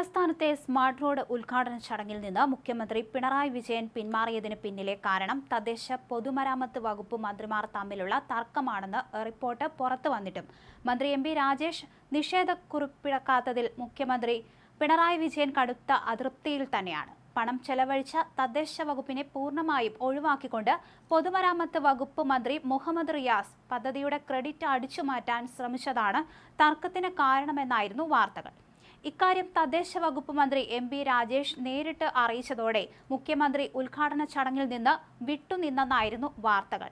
തലസ്ഥാനത്തെ smart road ഉദ്ഘാടന ചടങ്ങിൽ നിന്ന് മുഖ്യമന്ത്രി പിണറായി വിജയൻ പിന്മാറിയതിന് പിന്നിലെ കാരണം തദ്ദേശ പൊതുമരാമത്ത് വകുപ്പ് മന്ത്രിമാർ തമ്മിലുള്ള തർക്കമാണെന്ന് റിപ്പോർട്ട് പുറത്തു വന്നിട്ടും. മന്ത്രി എം പി രാജേഷ് നിഷേധക്കുറിപ്പിടക്കാത്തതിൽ മുഖ്യമന്ത്രി പിണറായി വിജയൻ കടുത്ത അതൃപ്തിയിൽ തന്നെയാണ്. പണം ചെലവഴിച്ച തദ്ദേശ വകുപ്പിനെ പൂർണമായും ഒഴിവാക്കിക്കൊണ്ട് പൊതുമരാമത്ത് വകുപ്പ് മന്ത്രി മുഹമ്മദ് റിയാസ് പദ്ധതിയുടെ ക്രെഡിറ്റ് അടിച്ചുമാറ്റാൻ ശ്രമിച്ചതാണ് തർക്കത്തിന് കാരണമെന്നായിരുന്നു വാർത്തകൾ. ഇക്കാര്യം തദ്ദേശ വകുപ്പ് മന്ത്രി എം പി രാജേഷ് നേരിട്ട് അറിയിച്ചതോടെ മുഖ്യമന്ത്രി ഉദ്ഘാടന ചടങ്ങിൽ നിന്ന് വിട്ടുനിന്നെന്നായിരുന്നു വാർത്തകൾ.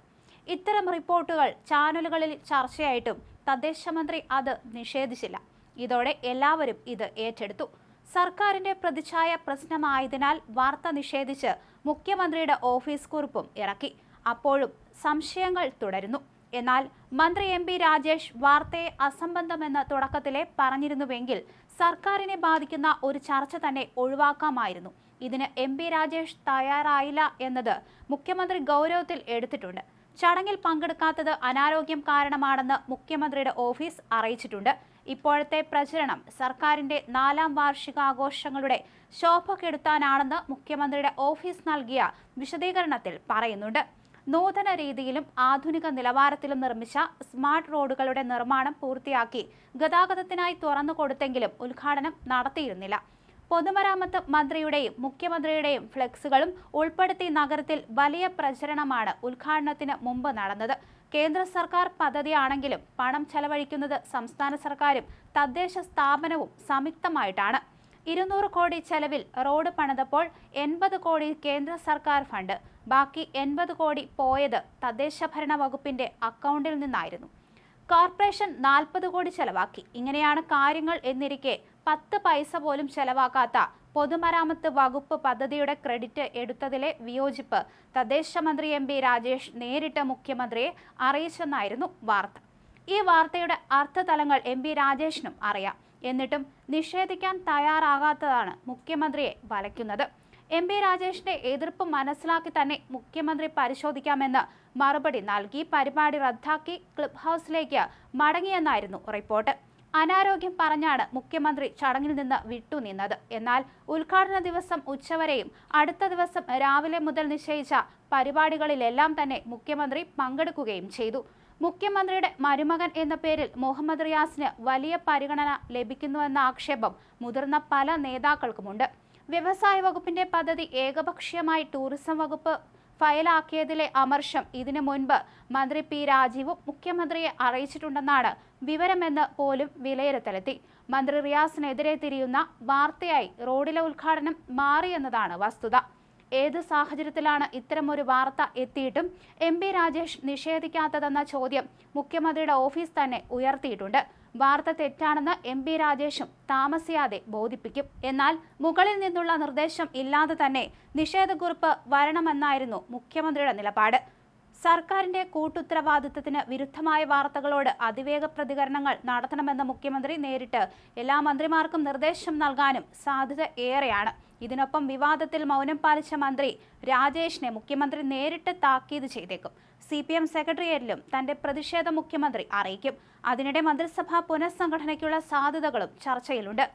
ഇത്തരം റിപ്പോർട്ടുകൾ ചാനലുകളിൽ ചർച്ചയായിട്ടും തദ്ദേശ മന്ത്രി അത് നിഷേധിച്ചില്ല. ഇതോടെ എല്ലാവരും ഇത് ഏറ്റെടുത്തു. സർക്കാരിന്റെ പ്രതിച്ഛായ പ്രശ്നമായതിനാൽ വാർത്ത നിഷേധിച്ച് മുഖ്യമന്ത്രിയുടെ ഓഫീസ് കുറിപ്പും ഇറക്കി. അപ്പോഴും സംശയങ്ങൾ തുടരുന്നു. എന്നാൽ മന്ത്രി എം പി രാജേഷ് വാർത്തയെ അസംബന്ധമെന്ന് തുടക്കത്തിലെ പറഞ്ഞിരുന്നുവെങ്കിൽ സർക്കാരിനെ ബാധിക്കുന്ന ഒരു ചർച്ച തന്നെ ഒഴിവാക്കാമായിരുന്നു. ഇതിന് എം പി രാജേഷ് തയ്യാറായില്ല എന്നത് മുഖ്യമന്ത്രി ഗൗരവത്തിൽ എടുത്തിട്ടുണ്ട്. ചടങ്ങിൽ പങ്കെടുക്കാത്തത് അനാരോഗ്യം കാരണമാണെന്ന് മുഖ്യമന്ത്രിയുടെ ഓഫീസ് അറിയിച്ചിട്ടുണ്ട്. ഇപ്പോഴത്തെ പ്രചരണം സർക്കാരിന്റെ നാലാം വാർഷികാഘോഷങ്ങളുടെ ശോഭ കെടുത്താനാണെന്ന് മുഖ്യമന്ത്രിയുടെ ഓഫീസ് നൽകിയ വിശദീകരണത്തിൽ പറയുന്നുണ്ട്. നൂതന രീതിയിലും ആധുനിക നിലവാരത്തിലും നിർമ്മിച്ച സ്മാർട്ട് റോഡുകളുടെ നിർമ്മാണം പൂർത്തിയാക്കി ഗതാഗതത്തിനായി തുറന്നു കൊടുത്തെങ്കിലും ഉദ്ഘാടനം നടത്തിയിരുന്നില്ല. പൊതുമരാമത്ത് മന്ത്രിയുടെയും മുഖ്യമന്ത്രിയുടെയും ഫ്ലെക്സുകളും ഉൾപ്പെടുത്തി നഗരത്തിൽ വലിയ പ്രചരണമാണ് ഉദ്ഘാടനത്തിന് മുമ്പ് നടന്നത്. കേന്ദ്ര സർക്കാർ പദ്ധതിയാണെങ്കിലും പണം ചെലവഴിക്കുന്നത് സംസ്ഥാന സർക്കാരും തദ്ദേശ സ്ഥാപനവും സംയുക്തമായിട്ടാണ്. ഇരുന്നൂറ് കോടി ചെലവിൽ റോഡ് പണിതപ്പോൾ എൺപത് കോടി കേന്ദ്ര സർക്കാർ ഫണ്ട്. ബാക്കി എൺപത് കോടി പോയത് തദ്ദേശ ഭരണ വകുപ്പിന്റെ അക്കൗണ്ടിൽ നിന്നായിരുന്നു. കോർപ്പറേഷൻ നാൽപ്പത് കോടി ചെലവാക്കി. ഇങ്ങനെയാണ് കാര്യങ്ങൾ എന്നിരിക്കെ പത്ത് പൈസ പോലും ചെലവാക്കാത്ത പൊതുമരാമത്ത് വകുപ്പ് പദ്ധതിയുടെ ക്രെഡിറ്റ് എടുത്തതിലെ വിയോജിപ്പ് തദ്ദേശ മന്ത്രി എം പി രാജേഷ് നേരിട്ട് മുഖ്യമന്ത്രിയെ അറിയിച്ചെന്നായിരുന്നു വാർത്ത. ഈ വാർത്തയുടെ അർത്ഥതലങ്ങൾ എം പി രാജേഷിനും അറിയാം. എന്നിട്ടും നിഷേധിക്കാൻ തയ്യാറാകാത്തതാണ് മുഖ്യമന്ത്രിയെ വലയ്ക്കുന്നത്. എം പി രാജേഷിന്റെ എതിർപ്പ് മനസ്സിലാക്കി തന്നെ മുഖ്യമന്ത്രി പരിശോധിക്കാമെന്ന് മറുപടി നൽകി. പരിപാടി റദ്ദാക്കി ക്ലിബ് ഹൗസിലേക്ക് മടങ്ങിയെന്നായിരുന്നു റിപ്പോർട്ട്. അനാരോഗ്യം പറഞ്ഞാണ് മുഖ്യമന്ത്രി ചടങ്ങിൽ നിന്ന് വിട്ടുനിന്നത്. എന്നാൽ ഉദ്ഘാടന ദിവസം ഉച്ചവരെയും അടുത്ത ദിവസം രാവിലെ മുതൽ നിശ്ചയിച്ച പരിപാടികളിലെല്ലാം തന്നെ മുഖ്യമന്ത്രി പങ്കെടുക്കുകയും ചെയ്തു. മുഖ്യമന്ത്രിയുടെ മരുമകൻ എന്ന പേരിൽ മുഹമ്മദ് റിയാസിന് വലിയ പരിഗണന ലഭിക്കുന്നുവെന്ന ആക്ഷേപം മുതിർന്ന പല നേതാക്കൾക്കുമുണ്ട്. വ്യവസായ വകുപ്പിന്റെ പദ്ധതി ഏകപക്ഷീയമായി ടൂറിസം വകുപ്പ് ഫയലാക്കിയതിലെ അമർഷം ഇതിനു മുൻപ് മന്ത്രി പി രാജീവും മുഖ്യമന്ത്രിയെ അറിയിച്ചിട്ടുണ്ടെന്നാണ് വിവരമെന്ന് പോലും വിലയിരുത്തലെത്തി. മന്ത്രി റിയാസിനെതിരെ തിരിയുന്ന വാർത്തയായി റോഡിലെ ഉദ്ഘാടനം മാറിയെന്നതാണ് വസ്തുത. ഏത് സാഹചര്യത്തിലാണ് ഇത്തരമൊരു വാർത്ത എത്തിയിട്ടും എം പി രാജേഷ് നിഷേധിക്കാത്തതെന്ന ചോദ്യം മുഖ്യമന്ത്രിയുടെ ഓഫീസ് തന്നെ ഉയർത്തിയിട്ടുണ്ട്. വാർത്ത തെറ്റാണെന്ന് എം പി രാജേഷും താമസിയാതെ ബോധിപ്പിക്കും. എന്നാൽ മുകളിൽ നിന്നുള്ള നിർദ്ദേശം ഇല്ലാതെ തന്നെ നിഷേധക്കുറിപ്പ് വരണമെന്നായിരുന്നു മുഖ്യമന്ത്രിയുടെ നിലപാട്. സർക്കാരിന്റെ കൂട്ടുത്തരവാദിത്തത്തിന് വിരുദ്ധമായ വാർത്തകളോട് അതിവേഗ പ്രതികരണങ്ങൾ നടത്തണമെന്ന് മുഖ്യമന്ത്രി നേരിട്ട് എല്ലാ മന്ത്രിമാർക്കും നിർദ്ദേശം നൽകാനും സാധ്യത ഏറെയാണ്. ഇതിനൊപ്പം വിവാദത്തിൽ മൗനം പാലിച്ച മന്ത്രി രാജേഷിനെ മുഖ്യമന്ത്രി നേരിട്ട് താക്കീത് ചെയ്തേക്കും. സി പി എം സെക്രട്ടേറിയറ്റിലും തന്റെ പ്രതിഷേധം മുഖ്യമന്ത്രി അറിയിക്കും. അതിനിടെ മന്ത്രിസഭാ പുനഃസംഘടനയ്ക്കുള്ള സാധ്യതകളും ചർച്ചയിലുണ്ട്.